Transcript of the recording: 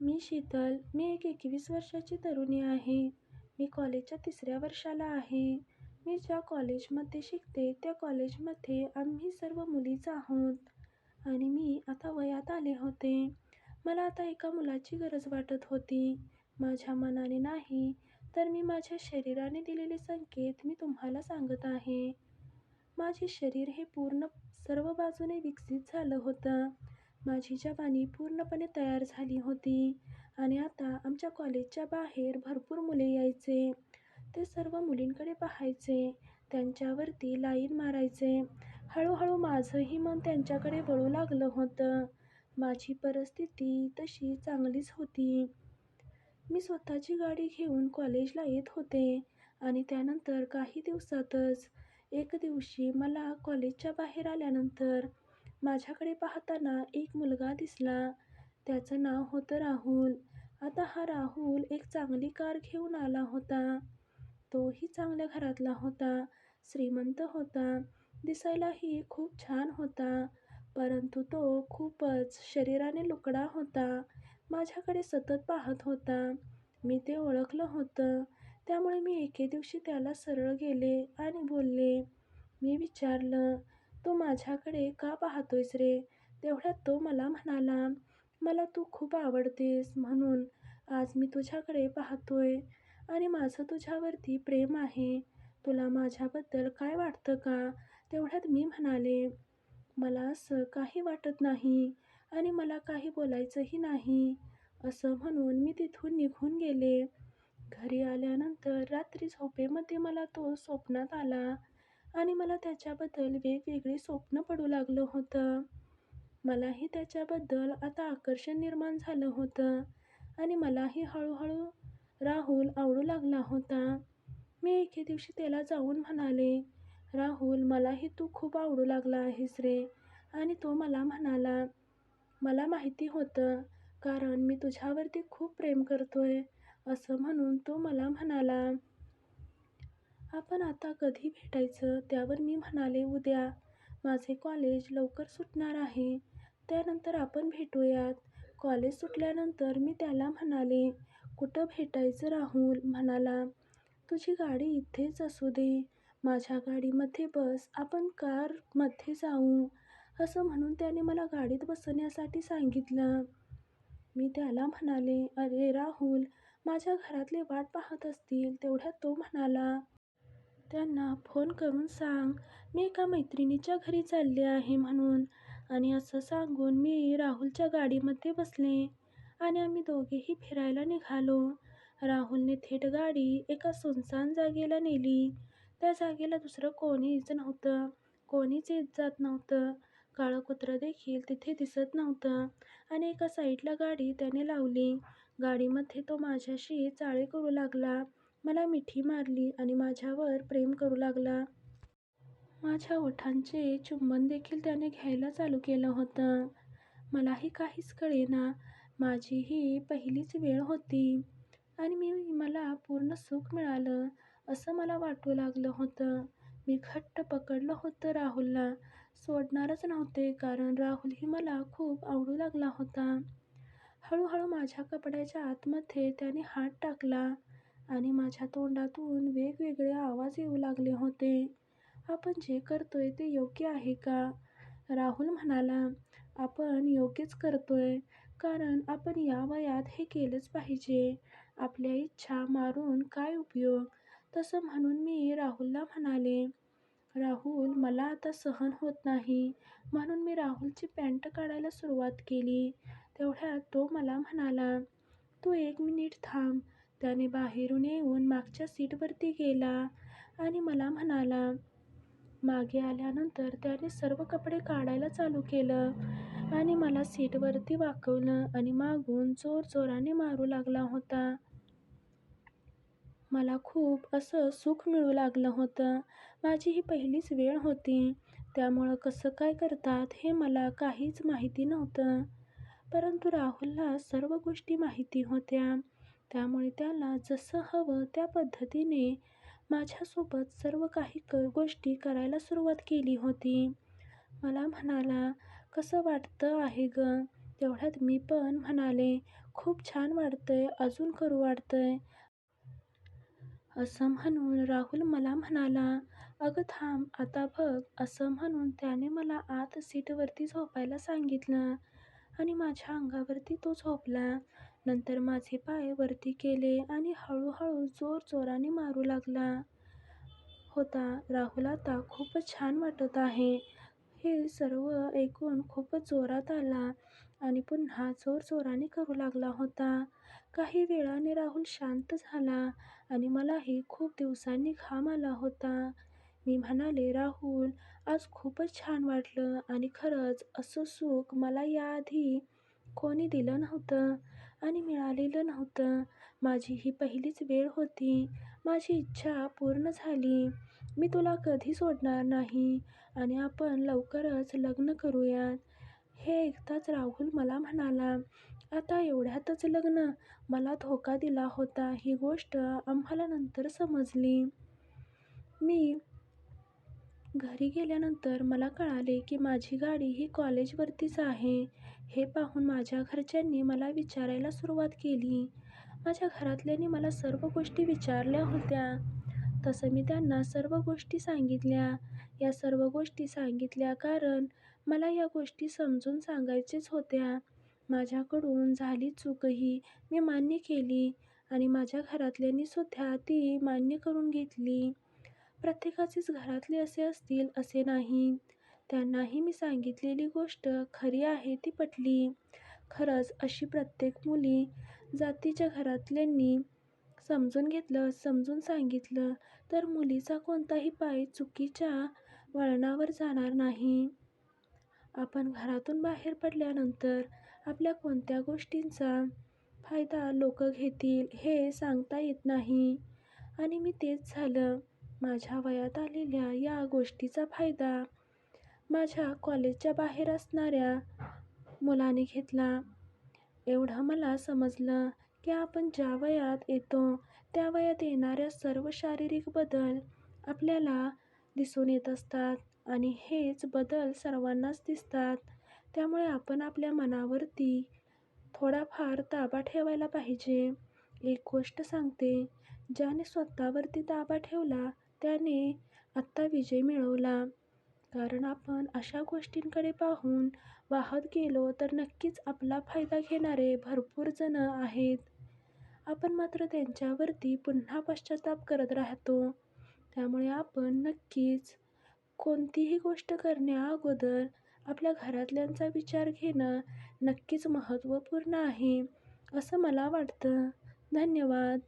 मी शीतल. मी एक एकवीस वर्षाची तरुणी आहे. मी कॉलेजच्या तिसऱ्या वर्षाला आहे. मी ज्या कॉलेजमध्ये शिकते त्या कॉलेजमध्ये आम्ही सर्व मुलीच आहोत. आणि मी आता वयात आले होते. मला आता एका मुलाची गरज वाटत होती. माझ्या मनाने नाही तर मी माझ्या शरीराने दिलेले संकेत मी तुम्हाला सांगत आहे. माझे शरीर हे पूर्ण सर्व बाजूने विकसित झालं होतं. माझी जवानी पूर्णपणे तयार झाली होती आणि आता आमच्या कॉलेजच्या बाहेर भरपूर मुले यायचे. ते सर्व मुलींकडे पाहायचे त्यांच्यावरती लाईन मारायचे. हळूहळू माझंही मन त्यांच्याकडे वळू लागलं होतं. माझी परिस्थिती तशी चांगलीच होती. मी स्वतःची गाडी घेऊन कॉलेजला येत होते आणि त्यानंतर काही दिवसातच एक दिवशी मला कॉलेजच्या बाहेर आल्यानंतर माझ्याकडे पाहताना एक मुलगा दिसला. त्याचं नाव होतं राहुल. आता हा राहुल एक चांगली कार घेऊन आला होता. तोही चांगल्या घरातला होता. श्रीमंत होता. दिसायलाही खूप छान होता. परंतु तो खूपच शरीराने लुकडा होता. माझ्याकडे सतत पाहत होता. मी ते ओळखलं होतं. त्यामुळे मी एके दिवशी त्याला सरळ गेले आणि बोलले मी विचारलं तू माझ्याकडे का पाहतोयस रे? तेवढ्यात तो मला म्हणाला मला तू खूप आवडतेस म्हणून आज मी तुझ्याकडे पाहतोय आणि माझं तुझ्यावरती प्रेम आहे. तुला माझ्याबद्दल काय वाटतं का? तेवढ्यात मी म्हणाले मला असं काही वाटत नाही आणि मला काही बोलायचंही नाही. असं म्हणून मी तिथून निघून गेले. घरी आल्यानंतर रात्री झोपेमध्ये मला तो स्वप्नात आला. आणि मला त्याच्याबद्दल वेगवेगळी स्वप्न पडू लागलं होतं. मलाही त्याच्याबद्दल आता आकर्षण निर्माण झालं होतं आणि मलाही हळूहळू राहुल आवडू लागला होता. मी एके दिवशी त्याला जाऊन म्हणाले राहुल मलाही तू खूप आवडू लागला आहेस रे. आणि तो मला म्हणाला मला माहिती होतं कारण मी तुझ्यावरती खूप प्रेम करतोय असं म्हणून तो मला म्हणाला. आपण आता कधी भेटायचं त्यावर मी म्हणाले उद्या. माझे कॉलेज लवकर सुटणार आहे. त्यानंतर आपण भेटूयात. कॉलेज सुटल्यानंतर मी त्याला म्हणाले कुठं भेटायचं राहुल? म्हणाला तुझी गाडी इथेच असू दे. माझ्या गाडीमध्ये बस. आपण कारमध्ये जाऊ. असं म्हणून त्याने मला गाडीत बसण्यासाठी सांगितलं. मी त्याला म्हणाले अरे राहुल माझ्या घरातले वाट पाहत असतील तेवढ्यात तो म्हणाला त्यांना फोन करून सांग मी एका मैत्रिणीच्या घरी चालले आहे म्हणून. आणि असं सांगून मी राहुलच्या गाडीमध्ये बसले आणि आम्ही दोघेही फिरायला निघालो. राहुलने थेट गाडी एका सुनसान जागेला नेली. त्या जागेला दुसरं कोणीच नव्हतं कोणीच येत जात नव्हतं. काळं कुत्रं देखील तिथे दिसत नव्हतं आणि एका साईडला गाडी त्याने लावली. गाडीमध्ये तो माझ्याशी चाळे करू लागला. मला मिठी मारली आणि माझ्यावर प्रेम करू लागला. माझ्या ओठांचे चुंबन देखील त्याने घ्यायला चालू केलं होतं. मलाही काहीच कळेना. माझी ही पहिलीच वेळ होती आणि मी मला पूर्ण सुख मिळालं असं मला वाटू लागलं होतं. मी घट्ट पकडलं होतं राहुलला. सोडणारच नव्हते कारण राहुलही मला खूप आवडू लागला होता. हळूहळू माझ्या कपड्याच्या आतमध्ये त्याने हात टाकला. आणि माझ्या तोंडातून वेगवेगळे आवाज येऊ लागले होते. आपण जे करतोय ते योग्य आहे का? राहुल म्हणाला. आपण योग्यच करतोय कारण आपण या वयात हे केलंच पाहिजे. आपल्या इच्छा मारून काय उपयोग? तसं म्हणून मी राहुलला म्हणाले. राहुल मला आता सहन होत नाही. म्हणून मी राहुलची पॅन्ट काढायला सुरुवात केली. तेवढ्यात तो मला म्हणाला तू एक मिनिट थांब. त्याने बाहेरून येऊन मागच्या सीटवरती गेला आणि मला म्हणाला मागे आल्यानंतर त्याने सर्व कपडे काढायला चालू केलं आणि मला सीटवरती वाकवलं आणि मागून जोरजोराने मारू लागला होता. मला खूप असं सुख मिळू लागलं होतं. माझी ही पहिलीच वेळ होती. त्यामुळं कसं काय करतात हे मला काहीच माहिती नव्हतं. परंतु राहुलला सर्व गोष्टी माहिती होत्या. त्यामुळे त्याला जसं हवं त्या पद्धतीने माझ्यासोबत सर्व काही क गोष्टी करायला सुरुवात केली होती मला म्हणाला कसं वाटतं आहे गं तेवढ्यात मी पण म्हणाले, खूप छान वाटतंय, अजून करू वाटतंय. असं म्हणून राहुल मला म्हणाला, अगं थांब, आता बघ. असं म्हणून त्याने मला आत सीटवरती झोपायला सांगितलं आणि माझ्या अंगावरती तो झोपला. नंतर माझे पाय वरती केले आणि हळूहळू जोरजोराने मारू लागला होता. राहुल आता खूपच छान वाटत आहे. हे सर्व ऐकून खूपच जोरात आला आणि पुन्हा जोरजोराने करू लागला होता. काही वेळाने राहुल शांत झाला आणि मलाही खूप दिवसांनी घाम आला होता. मी म्हणाले, राहुल, आज खूपच छान वाटलं आणि खरंच असं सुख मला याआधी कोणी दिलं नव्हतं आणि मिळालेलं नव्हतं. माझी ही पहिलीच वेळ होती. माझी इच्छा पूर्ण झाली. मी तुला कधी सोडणार नाही आणि आपण लवकरच लग्न करूयात. हे ऐकताच राहुल मला म्हणाला, आता एवढ्यातच लग्न? मला धोका दिला होता ही गोष्ट आम्हाला नंतर समजली. मी घरी गेल्यानंतर मला कळाले की माझी गाडी ही कॉलेजवरतीच आहे. हे पाहून माझ्या घरच्यांनी मला विचारायला सुरुवात केली. माझ्या घरातल्यांनी मला सर्व गोष्टी विचारल्या होत्या. तसं मी त्यांना सर्व गोष्टी सांगितल्या. या सर्व गोष्टी सांगितल्या कारण मला या गोष्टी समजून सांगायचेच होत्या. माझ्याकडून झाली चूकही मी मान्य केली आणि माझ्या घरातल्यांनीसुद्धा ती मान्य करून घेतली. प्रत्येकाचेच घरातले असे असतील असे नाही. त्यांनाही मी सांगितलेली गोष्ट खरी आहे ती पटली. खरंच अशी प्रत्येक मुली जातीच्या घरातल्यांनी समजून घेतलं, समजून सांगितलं तर मुलीचा कोणताही पाय चुकीच्या वळणावर जाणार नाही. आपण घरातून बाहेर पडल्यानंतर आपल्या कोणत्या गोष्टींचा फायदा लोकं घेतील हे सांगता येत नाही आणि मी तेच झालं. माझ्या वयात आलेल्या या गोष्टीचा फायदा माझ्या कॉलेजच्या बाहेर असणाऱ्या मुलाने घेतला. एवढं मला समजलं की आपण ज्या वयात येतो त्या वयात येणाऱ्या सर्व शारीरिक बदल आपल्याला दिसून येत असतात आणि हेच बदल सर्वांनाच दिसतात. त्यामुळे आपण आपल्या मनावरती थोडाफार ताबा ठेवायला पाहिजे. एक गोष्ट सांगते, ज्याने स्वतःवरती ताबा ठेवला त्याने आत्ता विजय मिळवला. कारण आपण अशा गोष्टींकडे पाहून वाहत गेलो तर नक्कीच आपला फायदा घेणारे भरपूर जण आहेत. आपण मात्र त्यांच्यावरती पुन्हा पश्चाताप करत राहतो. त्यामुळे आपण नक्कीच कोणतीही गोष्ट करण्याअगोदर आपल्या घरातल्यांचा विचार घेणं नक्कीच महत्त्वपूर्ण आहे, असं मला वाटतं. धन्यवाद.